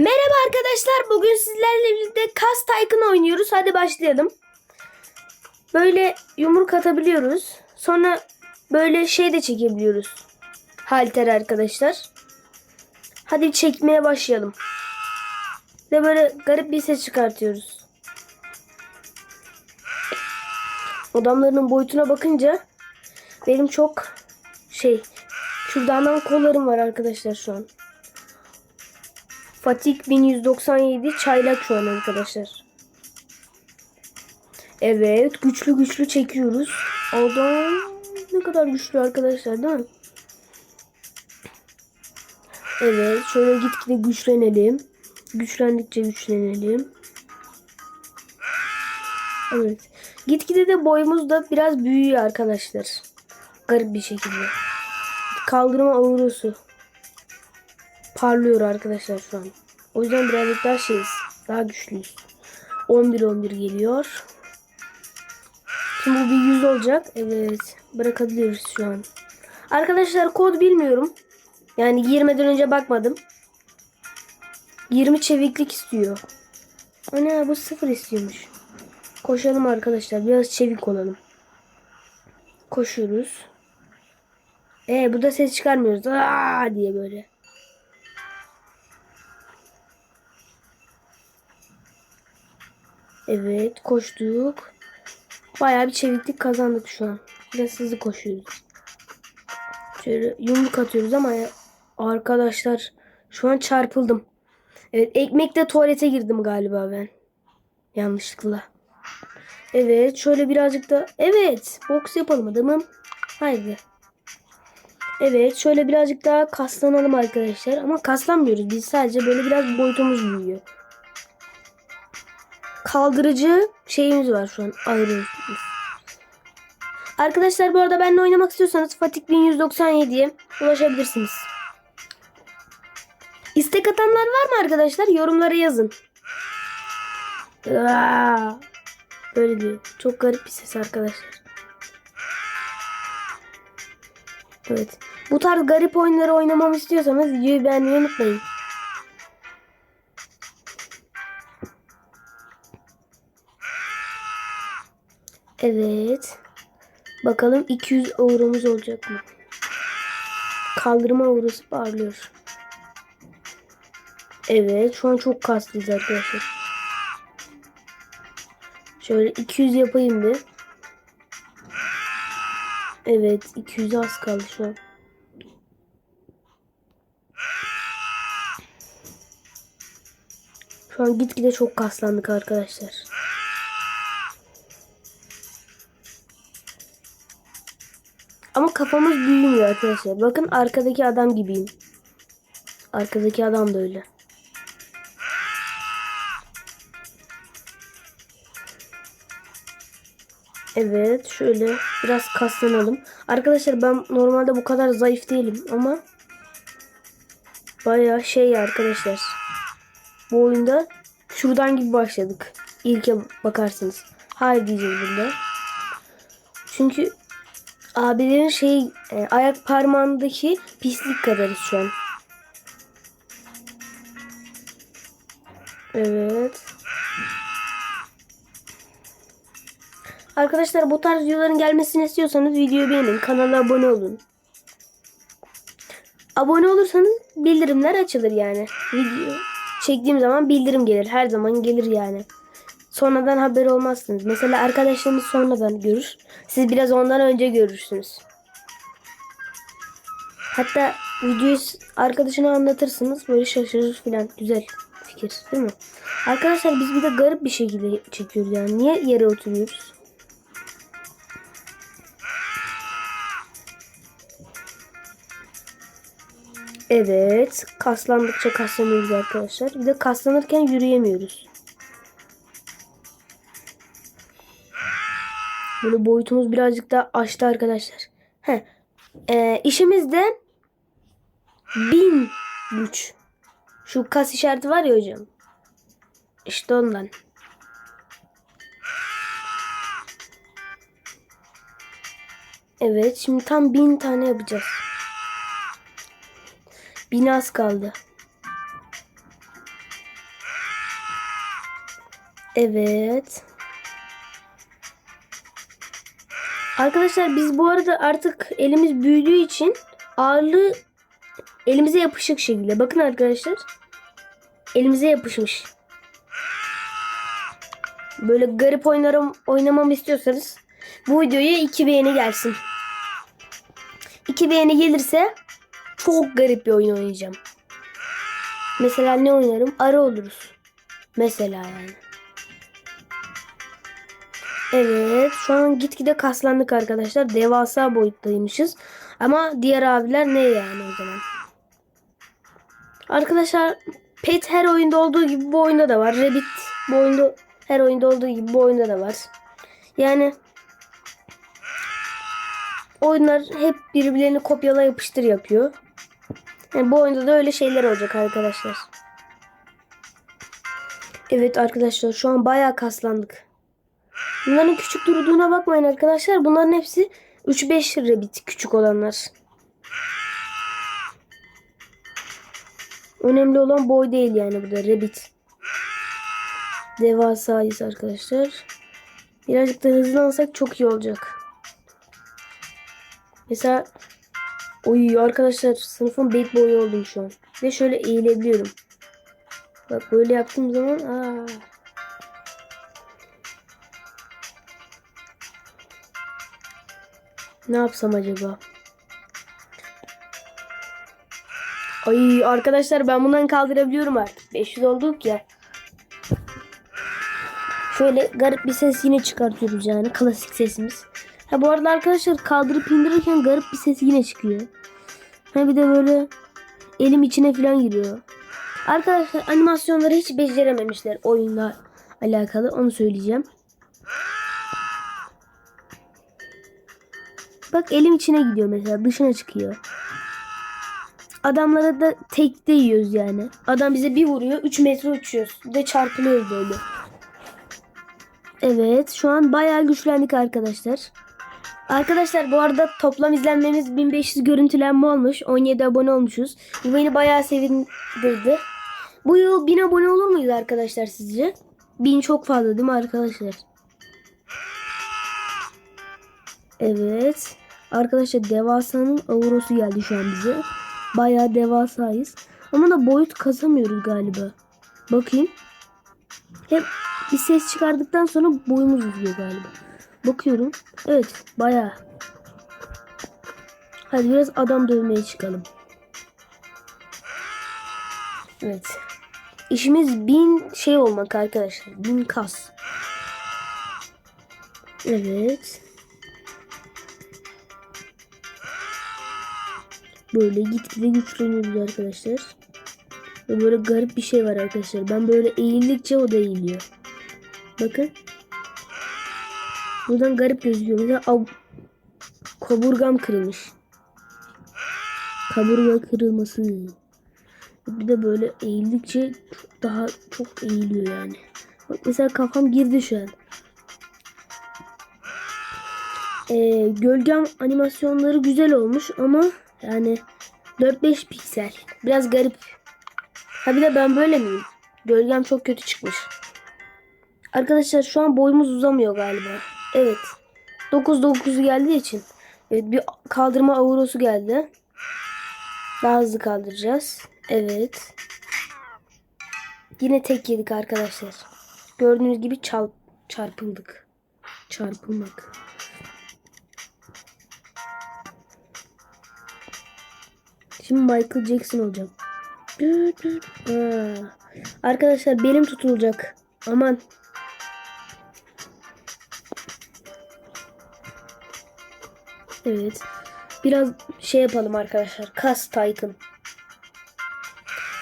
Merhaba arkadaşlar. Bugün sizlerle birlikte Kas Tycoon oynuyoruz. Hadi başlayalım. Böyle yumruk atabiliyoruz. Sonra böyle şey de çekebiliyoruz. Halter arkadaşlar. Hadi çekmeye başlayalım. Ve böyle garip bir ses çıkartıyoruz. Adamların boyutuna bakınca benim çok şey kürdandan kollarım var arkadaşlar şu an. Fatih 1197 çaylak şu an arkadaşlar. Evet güçlü güçlü çekiyoruz. Adam ne kadar güçlü arkadaşlar değil mi? Evet şöyle gitgide güçlenelim. Güçlendikçe güçlenelim. Evet. Gitgide de boyumuz da biraz büyüyor arkadaşlar. Garip bir şekilde. Kaldırma avrosu parlıyor arkadaşlar şu an. O yüzden birazcık daha şeyiz. Daha güçlüyüz. 11-11 geliyor. Şimdi bu bir 100 olacak. Evet. Bırakabiliriz şu an. Arkadaşlar kod bilmiyorum. Yani girmeden önce bakmadım. 20 çeviklik istiyor. Ana bu sıfır istiyormuş. Koşalım arkadaşlar. Biraz çevik olalım. Koşuyoruz. E bu da ses çıkarmıyoruz. Aa diye böyle. Evet koştuk. Bayağı bir çeviklik kazandık şu an. Biraz hızlı koşuyoruz. Şöyle yumruk atıyoruz ama ya, arkadaşlar şu an çarpıldım. Evet ekmekle tuvalete girdim galiba ben. Yanlışlıkla. Evet şöyle birazcık da evet boks yapalım adamım. Haydi. Evet şöyle birazcık daha kaslanalım arkadaşlar. Ama kaslanmıyoruz. Biz sadece böyle biraz boyutumuz büyüyor kaldırıcı şeyimiz var şu an ayrı. Arkadaşlar bu arada benimle oynamak istiyorsanız Fatih 1197'ye ulaşabilirsiniz. İstek atanlar var mı arkadaşlar? Yorumlara yazın. Böyle diyor. Çok garip bir ses arkadaşlar. Evet. Bu tarz garip oyunları oynamamı istiyorsanız videoyu beğenmeyi unutmayın. Evet. Bakalım 200 euromuz olacak mı? Kaldırma eurosu parlıyor. Evet. Şu an çok kaslıyız arkadaşlar. Şöyle 200 yapayım bir. Evet. 200 az kaldı şu an. Şu an gitgide çok kaslandık arkadaşlar. Ama kafamız büyümüyor arkadaşlar. Bakın arkadaki adam gibiyim. Arkadaki adam da öyle. Evet şöyle biraz kaslanalım. Arkadaşlar ben normalde bu kadar zayıf değilim ama baya şey arkadaşlar. Bu oyunda şuradan gibi başladık. İlke bakarsınız. Hayır diyeceğiz burada. Çünkü abilerin şey e, ayak parmağındaki pislik kadarız şu an. Evet. Arkadaşlar bu tarz videoların gelmesini istiyorsanız videoyu beğenin. Kanala abone olun. Abone olursanız bildirimler açılır yani. Video çektiğim zaman bildirim gelir. Her zaman gelir yani. Sonradan haber olmazsınız. Mesela arkadaşlarımız sonradan görür. Siz biraz ondan önce görürsünüz. Hatta videoyu arkadaşına anlatırsınız. Böyle şaşırır filan. Güzel fikir değil mi? Arkadaşlar biz bir de garip bir şekilde çekiyoruz yani. Niye yere oturuyoruz? Evet. Kaslandıkça kaslanıyoruz arkadaşlar. Bir de kaslanırken yürüyemiyoruz. Böyle boyutumuz birazcık daha aştı arkadaşlar. He. Ee, işimiz de bin güç. Şu kas işareti var ya hocam. İşte ondan. Evet şimdi tam bin tane yapacağız. Bin az kaldı. Evet. Arkadaşlar biz bu arada artık elimiz büyüdüğü için ağırlığı elimize yapışık şekilde. Bakın arkadaşlar. Elimize yapışmış. Böyle garip oynarım oynamamı istiyorsanız bu videoya 2 beğeni gelsin. 2 beğeni gelirse çok garip bir oyun oynayacağım. Mesela ne oynarım? Arı oluruz. Mesela yani. Evet şu an gitgide kaslandık arkadaşlar. Devasa boyuttaymışız. Ama diğer abiler ne yani o zaman? Arkadaşlar pet her oyunda olduğu gibi bu oyunda da var. Rabbit bu oyunda her oyunda olduğu gibi bu oyunda da var. Yani oyunlar hep birbirlerini kopyala yapıştır yapıyor. Yani bu oyunda da öyle şeyler olacak arkadaşlar. Evet arkadaşlar şu an bayağı kaslandık. Bunların küçük durduğuna bakmayın arkadaşlar. Bunların hepsi 3-5 rabbit küçük olanlar. Önemli olan boy değil yani burada rabbit. Devasayız arkadaşlar. Birazcık da hızlansak çok iyi olacak. Mesela Oy arkadaşlar sınıfın bad boyu oldum şu an. Ve şöyle eğilebiliyorum. Bak böyle yaptığım zaman aa. Ne yapsam acaba? Ay arkadaşlar ben bundan kaldırabiliyorum artık. 500 olduk ya. Şöyle garip bir ses yine çıkartıyoruz yani. Klasik sesimiz. Ha bu arada arkadaşlar kaldırıp indirirken garip bir ses yine çıkıyor. Ha bir de böyle elim içine falan giriyor. Arkadaşlar animasyonları hiç becerememişler oyunla alakalı. Onu söyleyeceğim. Bak elim içine gidiyor mesela. Dışına çıkıyor. Adamlara da tekte yiyoruz yani. Adam bize bir vuruyor. 3 metre uçuyoruz. Bir de çarpılıyoruz böyle. Evet. Şu an bayağı güçlendik arkadaşlar. Arkadaşlar bu arada toplam izlenmemiz 1500 görüntülenme olmuş. 17 abone olmuşuz. Bu beni bayağı sevindirdi. Bu yıl 1000 abone olur muyuz arkadaşlar sizce? 1000 çok fazla değil mi arkadaşlar? Evet. Arkadaşlar devasanın avrosu geldi şu an bize. Bayağı devasayız. Ama da boyut kazamıyoruz galiba. Bakayım. Hep bir ses çıkardıktan sonra boyumuz uzuyor galiba. Bakıyorum. Evet bayağı. Hadi biraz adam dövmeye çıkalım. Evet. İşimiz bin şey olmak arkadaşlar. Bin kas. Evet. Böyle gitgide güçleniyoruz arkadaşlar. Ve böyle garip bir şey var arkadaşlar. Ben böyle eğildikçe o da eğiliyor. Bakın. Buradan garip gözüküyor. Mesela av, kaburgam kırılmış. Kaburga kırılması. Bir de böyle eğildikçe çok daha çok eğiliyor yani. Bak mesela kafam girdi şu an. Ee, gölgem animasyonları güzel olmuş ama yani 4-5 piksel. Biraz garip. Ha bir de ben böyle miyim? Gölgem çok kötü çıkmış. Arkadaşlar şu an boyumuz uzamıyor galiba. Evet. 9-9 geldiği için. Evet bir kaldırma avrosu geldi. Daha hızlı kaldıracağız. Evet. Yine tek yedik arkadaşlar. Gördüğünüz gibi çal çarpıldık. Çarpılmak. Şimdi Michael Jackson olacağım. Arkadaşlar benim tutulacak. Aman. Evet. Biraz şey yapalım arkadaşlar. Kas Tycoon.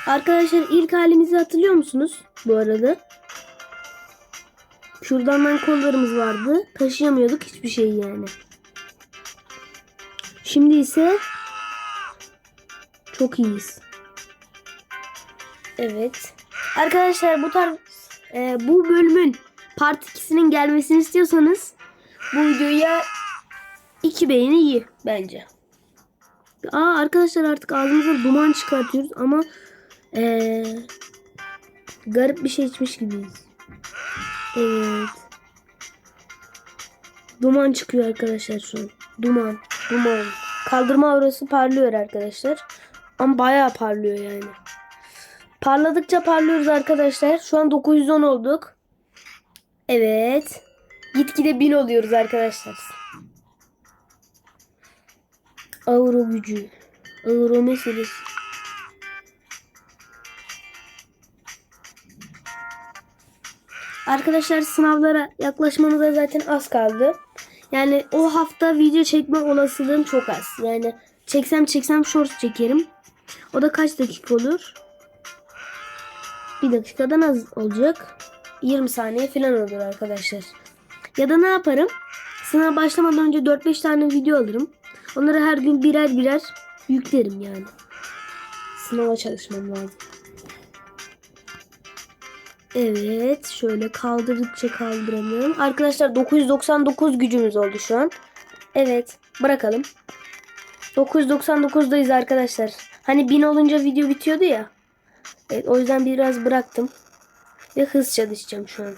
Arkadaşlar ilk halimizi hatırlıyor musunuz? Bu arada. Şuradan kollarımız vardı. Taşıyamıyorduk hiçbir şey yani. Şimdi ise çok iyiyiz. Evet. Arkadaşlar bu tarz e, bu bölümün part 2'sinin gelmesini istiyorsanız bu videoya 2 beğeni iyi bence. Aa arkadaşlar artık ağzımıza duman çıkartıyoruz ama e, garip bir şey içmiş gibiyiz. Evet. Duman çıkıyor arkadaşlar şu an. Duman. Duman. Kaldırma aurası parlıyor arkadaşlar. Ama bayağı parlıyor yani. Parladıkça parlıyoruz arkadaşlar. Şu an 910 olduk. Evet. Gitgide 1000 oluyoruz arkadaşlar. Auro gücü. Auro meselesi. Arkadaşlar sınavlara yaklaşmamıza zaten az kaldı. Yani o hafta video çekme olasılığım çok az. Yani çeksem çeksem short çekerim. O da kaç dakika olur? Bir dakikadan az olacak. 20 saniye falan olur arkadaşlar. Ya da ne yaparım? Sınav başlamadan önce 4-5 tane video alırım. Onları her gün birer birer yüklerim yani. Sınava çalışmam lazım. Evet. Şöyle kaldırdıkça kaldıramıyorum. Arkadaşlar 999 gücümüz oldu şu an. Evet. Bırakalım. 999'dayız arkadaşlar. Hani 1000 olunca video bitiyordu ya. Evet o yüzden biraz bıraktım. Ve hız çalışacağım şu an.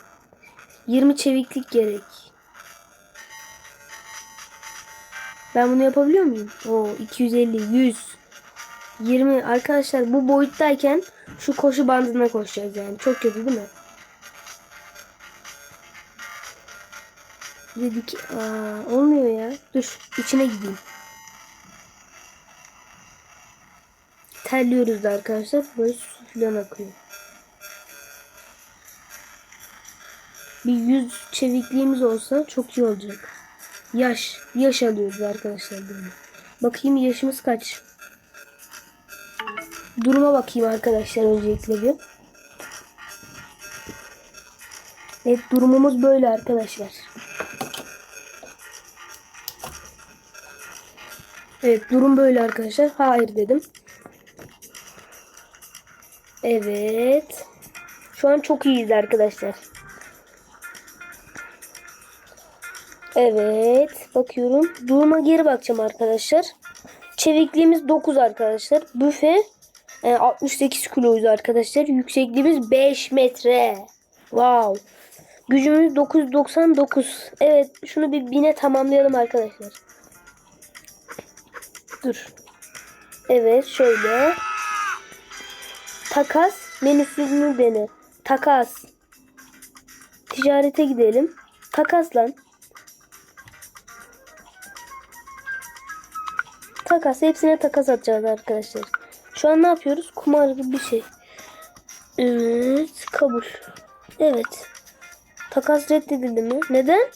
20 çeviklik gerek. Ben bunu yapabiliyor muyum? Oo 250, 100, 20 arkadaşlar bu boyuttayken şu koşu bandına koşacağız yani. Çok kötü değil mi? Dedik aa, olmuyor ya. Dur içine gideyim. Terliyoruz da arkadaşlar. Böyle su falan akıyor. Bir yüz çevikliğimiz olsa çok iyi olacak. Yaş. Yaş alıyoruz arkadaşlar böyle. Bakayım yaşımız kaç. Duruma bakayım arkadaşlar öncelikle bir. Evet durumumuz böyle arkadaşlar. Evet durum böyle arkadaşlar. Hayır dedim. Evet. Şu an çok iyiyiz arkadaşlar. Evet. Bakıyorum. Duruma geri bakacağım arkadaşlar. Çevikliğimiz 9 arkadaşlar. Büfe e, 68 kiloyuz arkadaşlar. Yüksekliğimiz 5 metre. Wow. Gücümüz 999. Evet şunu bir bine tamamlayalım arkadaşlar. Dur. Evet şöyle. Takas menüsünü dene. Takas. Ticarete gidelim. Takas lan. Takas. Hepsine takas atacağız arkadaşlar. Şu an ne yapıyoruz? Kumar gibi bir şey. Evet. Kabul. Evet. Takas reddedildi mi? Neden?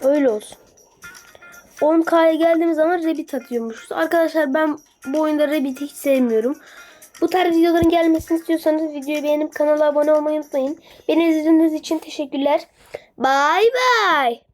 Öyle olsun. 10K'ya geldiğimiz zaman Rabbit atıyormuşuz. Arkadaşlar ben bu oyunda Rabbit'i hiç sevmiyorum. Bu tarz videoların gelmesini istiyorsanız videoyu beğenip kanala abone olmayı unutmayın. Beni izlediğiniz için teşekkürler. Bay bay.